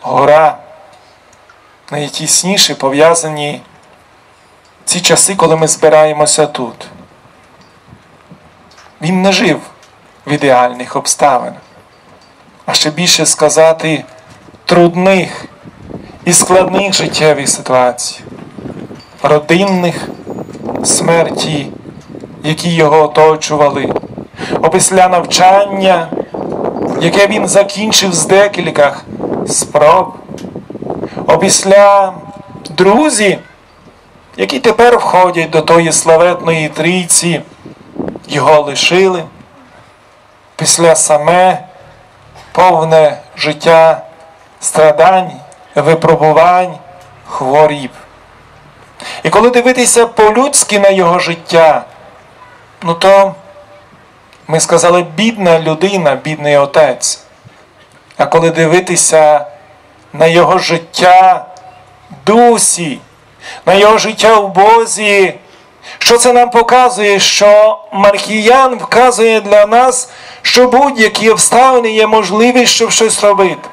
гора найтісніше пов'язані ці часи, коли ми збираємося тут. Він не жив в ідеальних обставинах, а ще більше сказати трудних і складних життєвих ситуацій, родинних смерті, які його оточували, опісля навчання, яке він закінчив з декількох спроб, опісля друзі, які тепер входять до тої славетної трійці, його лишили, після саме повне життя страдань, випробувань, хворіб. І коли дивитися по-людськи на його життя, ну то ми сказали бідна людина, бідний отець. А коли дивитися на його життя дусі, на його життя в Бозі, що це нам показує, що Маркіян вказує для нас, що будь-які обставини є можливі, щоб щось робити.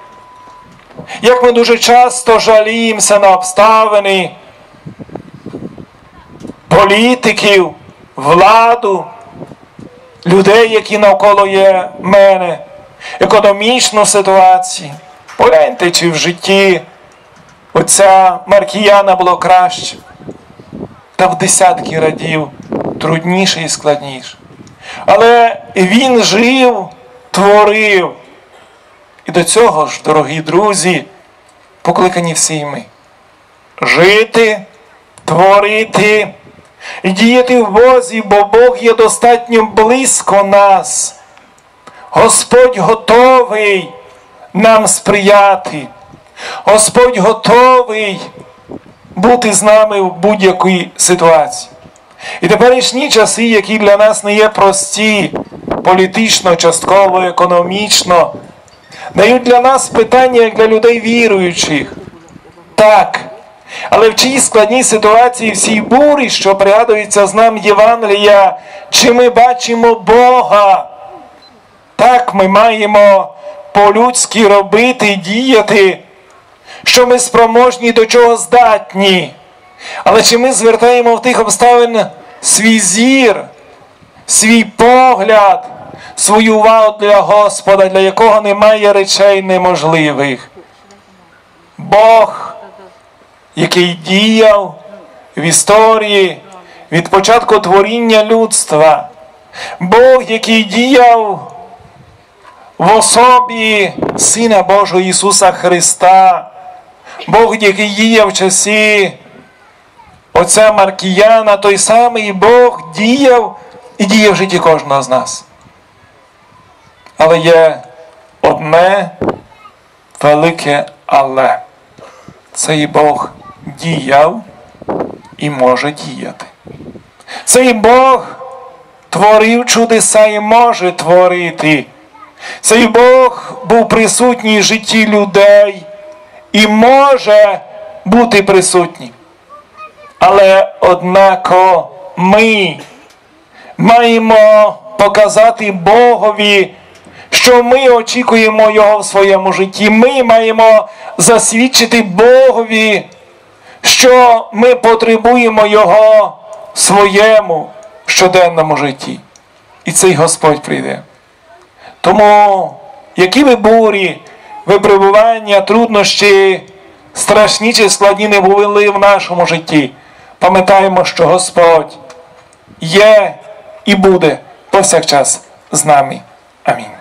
Як ми дуже часто жаліємося на обставини політиків, владу, людей, які навколо є мене, економічну ситуацію. Погляньте, чи в житті оця Маркіяна було краще, та в десятки радів трудніше і складніше. Але він жив, творив. І до цього ж, дорогі друзі, покликані всі ми. Жити, творити і діяти в Бозі, бо Бог є достатньо близько нас. Господь готовий нам сприяти. Господь готовий бути з нами в будь-якій ситуації. І теперішні часи, які для нас не є прості, політично, частково, економічно, дають для нас питання, як для людей віруючих. Так. Але в чиїй складній ситуації всій бурі, що пригадується з нам Євангелія, чи ми бачимо Бога? Так ми маємо по-людськи робити, діяти, що ми спроможні до чого здатні. Але чи ми звертаємо в тих обставин свій зір, свій погляд, свою увагу для Господа, для якого немає речей неможливих? Бог, який діяв в історії від початку творіння людства, Бог, який діяв в особі Сина Божого Ісуса Христа, Бог, який діяв в часі Отця Маркіяна, той самий Бог діяв і діє в житті кожного з нас. Але є одне велике але. Цей Бог діяв і може діяти. Цей Бог творив чудеса і може творити. Цей Бог був присутній в житті людей і може бути присутній. Але однако ми маємо показати Богові, що ми очікуємо Його в своєму житті. Ми маємо засвідчити Богові, що ми потребуємо Його в своєму щоденному житті. І цей Господь прийде. Тому, які би бурі, випробування, труднощі, страшні чи складні не були в нашому житті, пам'ятаємо, що Господь є і буде повсякчас з нами. Амінь.